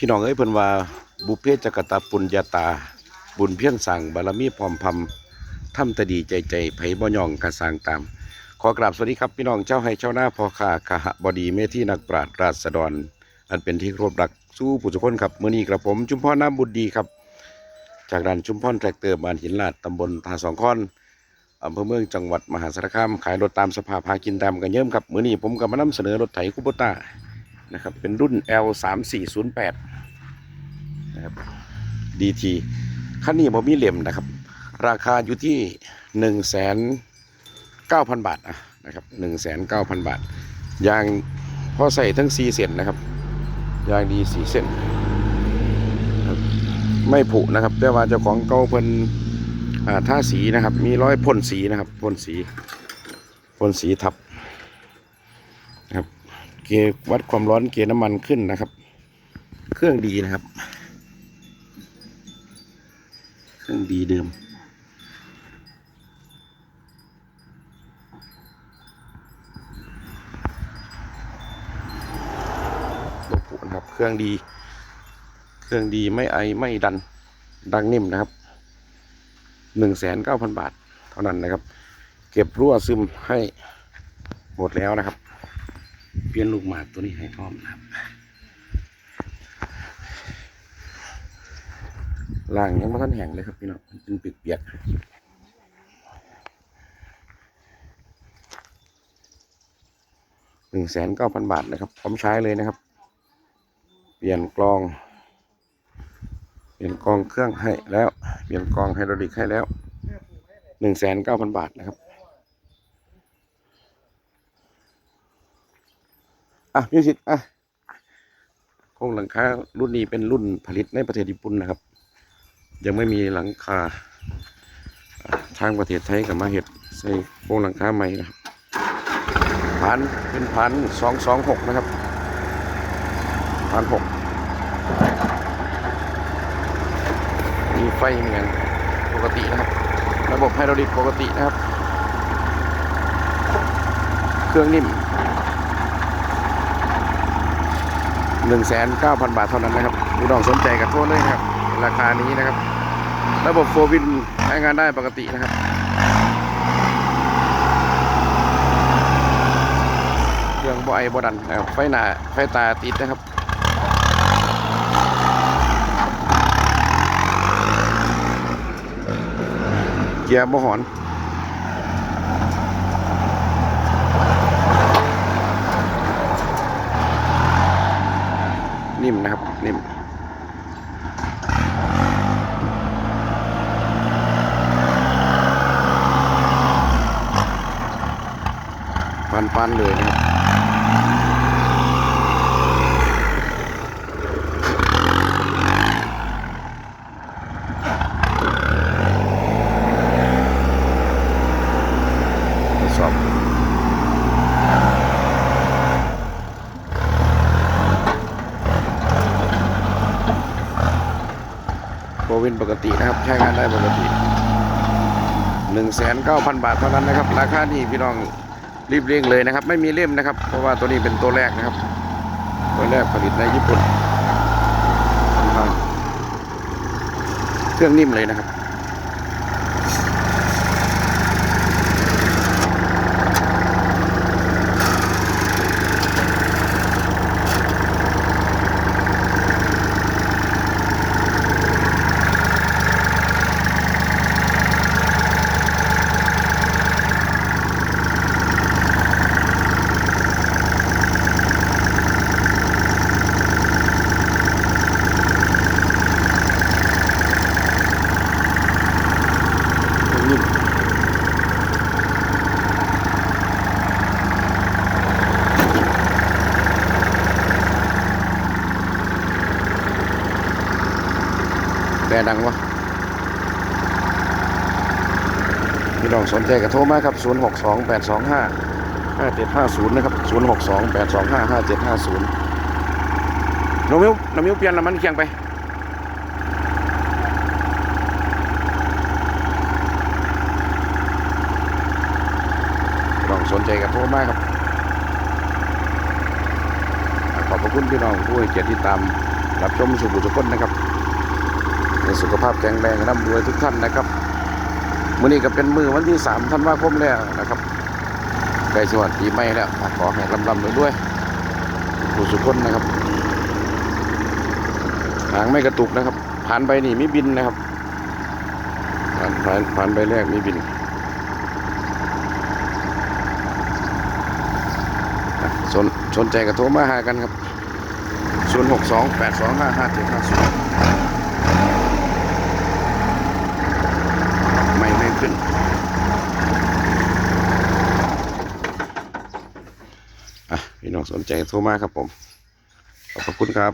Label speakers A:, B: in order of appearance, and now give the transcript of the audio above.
A: พี่น้องเอ้ยเพิ่นว่าบุพเพจักตาปุญญาตา บุญเพียรสั่งบารมีพร้อมพำทำตดีใจใจไผบ่ย่องกระสางตาม ขอกราบสวัสดีครับพี่น้องเจ้าให้เจ้าหน้าพอค้ากหบดีเมที่นักปราชญ์ราษฎร อันเป็นที่เคารพรักสู้ผู้ทุคนครับเมื้อนี้กระผมจุมพรน้ำบุญดีครับ จากด่านชุมพรแทรกเตอร์บ้านหินลาดตำบลทาสองค้อนอำเภอเมืองจังหวัดมหาสารคามขายรถตามสภาพากินตามกันเยิ่มครับเมื้อนี้ผมก็มานำเสนอรถไถคูโบต้า นะครับ เป็นรุ่น L 3 4 0 8นะครับ DT คันนี้ผมมีเหลี่ยมนะครับ ราคาอยู่ที่ 1 9 0 0 0 บาทนะครับ 1 9 0 0 0 บาท ยางพอใส่ทั้ง 4 เส้นนะครับ ยางดี4เส้น ไม่ผุนะครับ แต่ว่าเจ้าของเก่าเพิ่นท่าสีนะครับ มีร้อยพ่นสีนะครับพ่นสีพ่นสีทับนะครับ เกวัดความร้อนเกจน้ำมันขึ้นนะครับ เครื่องดีนะครับ เครื่องดีเดิมบผุนะครับ เครื่องดี เครื่องดีไม่ไอไม่ดัน ดังนิ่มนะครับหนึ่งแสนเก้าพันบาทเท่านั้นนะครับ เก็บรั่วซึมให้หมดแล้วนะครับ เปลี่ยนลูกหมากตัวนี้ให้พร้อมนะครับล่างยังไม่ทันแห้งเลยครับพี่น้องมันเป็นเปียกๆหนึ่งแสนเก้าพันบาทนะครับ พร้อมใช้เลยนะครับ เปลี่ยนกลอง เปลี่ยนกลองเครื่องให้แล้ว เปลี่ยนกลองไฮดรอลิกให้แล้วหนึ่งแสนเก้าพันบาทนะครับ อะมิวสิกอะโครงหลังคารุ่นนี้เป็นรุ่นผลิตในประเทศญี่ปุ่นนะครับ ยังไม่มีหลังคาทางประเทศไทยกับมาเห็ดใส่โครงหลังคาใหม่นะครับพันเป็นพันสองสองหกนะครับพันหกมีไฟเหมีอย่างปกตินะครับ ระบบไฮดรอลิกปกตินะครับ เครื่องนิ่ม หนึ่งแสนเก้าพันบาทเท่านั้นนะครับผู้น้องสนใจกับโทษเลยครับ ราคานี้นะครับ ระบบโฟวินใช้งานได้ปกตินะครับเครื่องบ่ไอบ่ดันนะครับไฟหน้าไฟตาติดนะครับเกียร์บ่หอน นิ่มนะครับ นิ่ม ปันปันเลยนะครับทดสอบโควินปกตินะครับ ใช้งานได้ปกติหนึ่งแสนเก้าพันบาทเท่านั้นนะครับ ราคานี้พี่น้อง รีบเร่งเลยนะครับ ไม่มีเล่มนะครับ เพราะว่าตัวนี้เป็นตัวแรกนะครับ ตัวแรกผลิตในญี่ปุ่นเครื่องนิ่มเลยนะครับ เครื่งนิ่ดังวะพี่น้องสนใจก็โทรมาครับ 0 6 2 8 2 5 5 7 5 0 นะครับ 0 6 2 8 2 5 5 7 5 0น้องมิวน้องมิวเปลี่ยนน้ำมันเคียงไป พี่น้อง สนใจกับโทรมาครับขอบพระคุณพี่น้องผู้ให้เกียรติติดตามรับชมสุขุทุกคนนะครับในสุขภาพแข็งแรงร่ำรวยทุกท่านนะครับมื้อนี้ก็เป็นมือวันที่3ธันวาคมแล้วนะครับใกล้สวัสดีใหม่แล้วขอให้ร่ำร่ำรวยๆผู้สุขคนนะครับหางไม่กระตุกนะครับ ผ่านไปนี่มีบินนะครับ ผ่านผ่านผ่านไปแรกมีบินอะ สนสนใจกับโทรมาหากันครับ 0 6 2 8 2 5 5 7 5 0ไม่ไม่ขึ้น อะ พี่น้องสนใจโทรมาครับผม ขอบคุณครับ